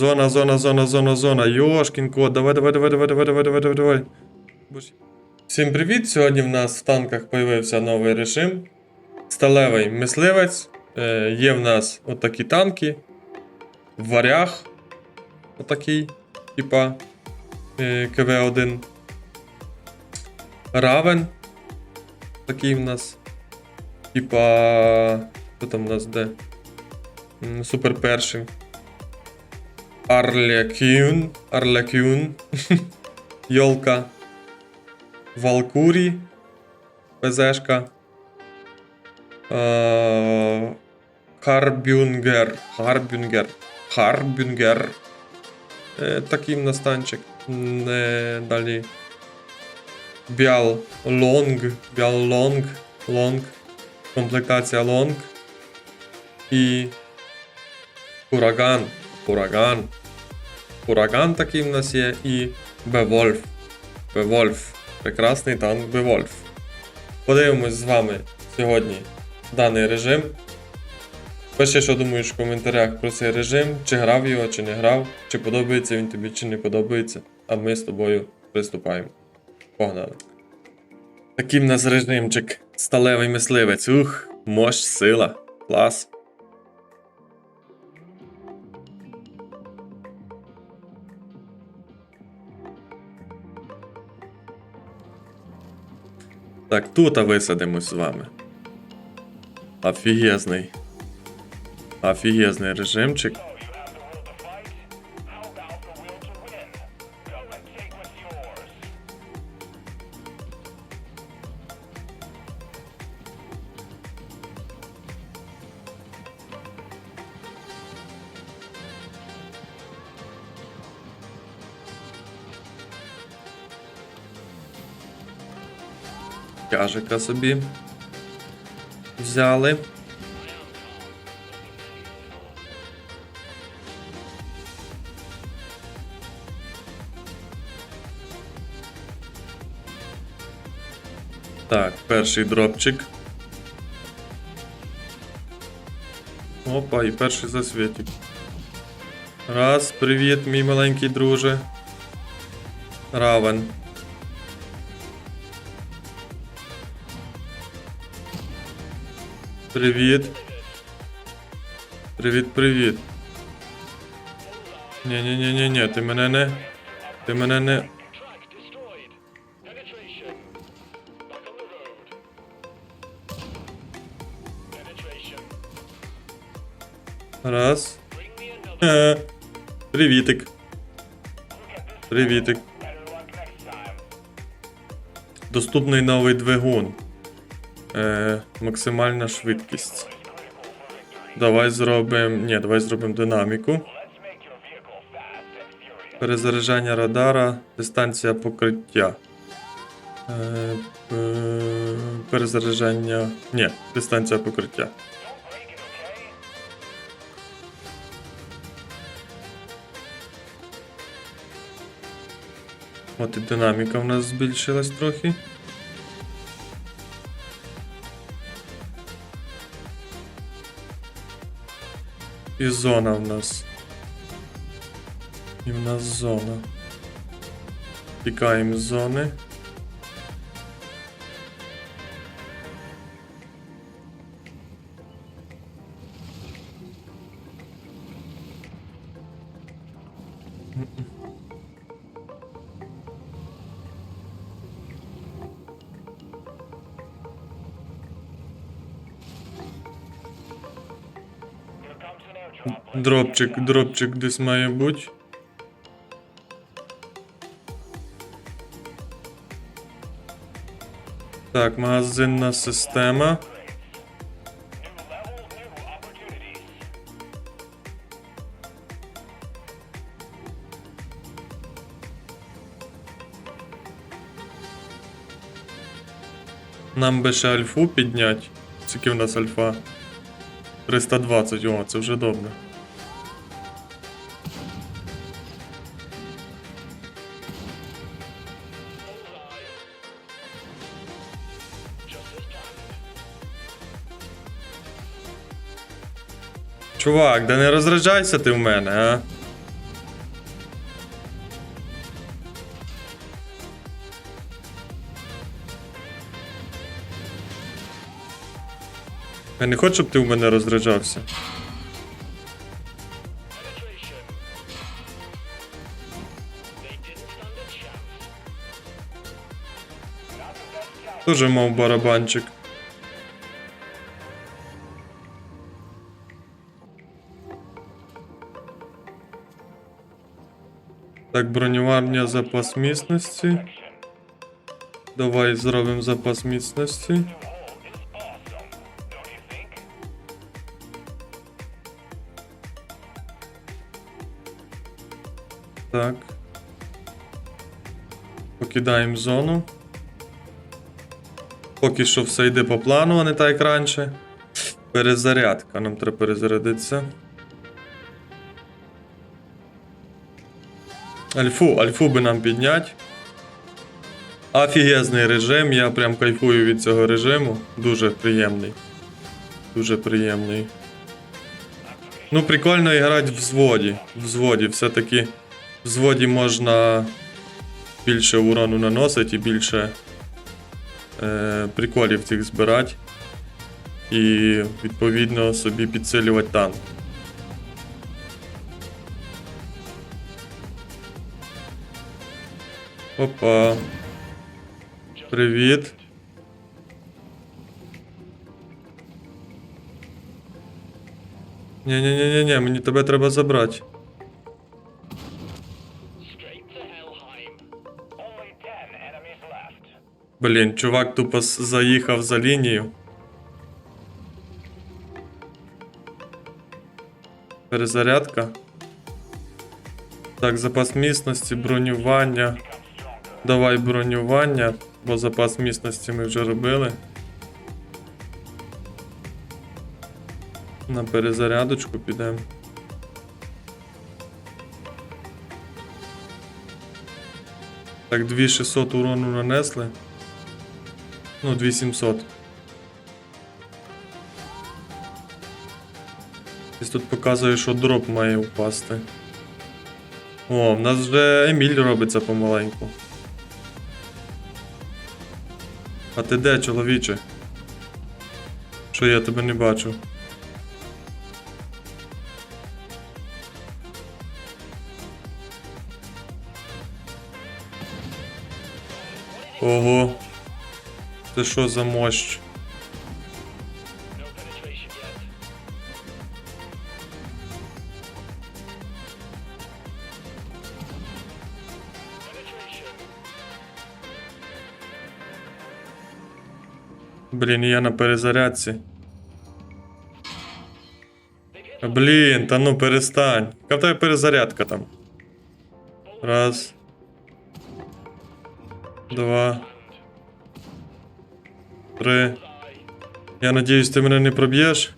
Зона, зона, зона, зона, зона. Йошкін кот. Давай, давай, давай, давай, давай, давай, давай, давай, давай. Всім привіт! Сьогодні в нас в танках появився новий режим. Сталевий мисливець. Е, є в нас отакі танки. Варяг. Отакий. Типа е, КВ-1. Равен. Такий в нас. Типа. Хто там у нас де? Супер перший. Арлекюн. Арлекюн. Йолка. Валкурі. ПЗшка. Е, Харбюнгер. Харбюнгер. Харбюнгер. Е, Такий в нас танчик. М, е, Далі. Біал Лонг. Біал Лонг. Лонг. Комплектація Лонг. І. Ураган. Ураган. Ураган такий в нас є. І Бевольф. Бевольф. Прекрасний танк Бевольф. Подивимось з вами сьогодні даний режим. Пиши, що думаєш в коментарях про цей режим, чи грав його, чи не грав, чи подобається він тобі, чи не подобається. А ми з тобою приступаємо. Погнали. Такий в нас режимчик. Сталевий мисливець. Ух, мощ, сила. Клас. Так, тут висадимось з вами. Офігезний. Офігезний режимчик. Тяжика собі взяли. Так, перший дропчик. Опа, і перший засвітик. Раз, привіт, мій маленький друже. Равен. Привіт. Привіт, привіт. ні ні ні ні ні ти мене не. Ти мене не. Раз. Е, Привітик. Привітик. Доступний новий двигун. Е, максимальна швидкість. Давай зробимо. Ні, давай зробимо динаміку. Перезаряджання радара, дистанція покриття. Е, е, перезаряджання. Ні, дистанція покриття. От і динаміка в нас збільшилась трохи. І зона в нас. І в нас зона. Тікаємо з зони. Дропчик, дропчик десь має бути. Так, магазинна система. Нам би ще альфу підняти. Скільки в нас альфа? 320, о, це вже добре. Чувак, да не розряджайся ти в мене, а? Я не хочу, щоб ти в мене розряджався. Тоже мав барабанчик. Так, бронювання запас міцності. Давай зробимо запас міцності. Так. Покидаємо зону. Поки що все йде по плану, а не так як раніше. Перезарядка. Нам треба перезарядитися. Альфу, альфу би нам підняти. Офігезний режим, я прям кайфую від цього режиму. Дуже приємний. Дуже приємний. Ну, прикольно грати в взводі. В взводі. Все-таки в взводі можна більше урону наносити і більше е, приколів цих збирати. І відповідно собі підсилювати танк. Опа. Привіт. Ні-ні-ні-ні, мені тебе треба забрати. Блін, чувак тупо заїхав за лінію. Перезарядка. Так, запас міцності, бронювання. Давай бронювання, бо запас міцності ми вже робили. На перезарядочку підемо. Так, 2600 урону нанесли. Ну, 2700. Десь тут показує, що дроп має впасти. О, в нас вже Еміль робиться помаленьку. А ти де, чоловіче? Що я тебе не бачу? Ого. Це що за. Penetration. Блін, я на перезарядці. Блін, та ну перестань. Яка в тебе перезарядка там? Раз. Два. Три. Я надіюсь, ти мене не проб'єш.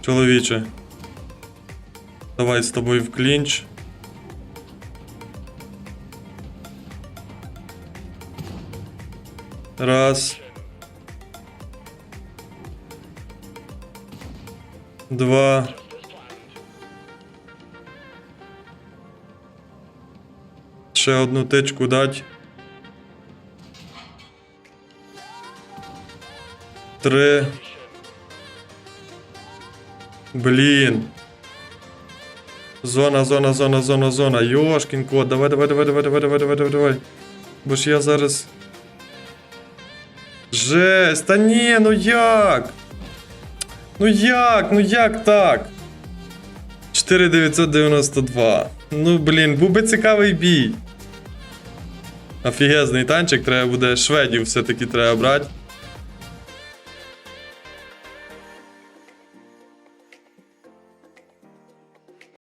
Чоловіче. Давай з тобою в клінч. Раз. Два. Ще одну тичку дать. Три. Блін. Зона, зона, зона, зона, зона. Йошкін кот. Давай, давай, давай, давай, давай, давай, давай, давай, давай. Бо ж я зараз. Жесть, та ні, ну як? Ну як? Ну як так? 4992. Ну блін, був би цікавий бій. Офігезний танчик, треба буде шведів все-таки треба брати.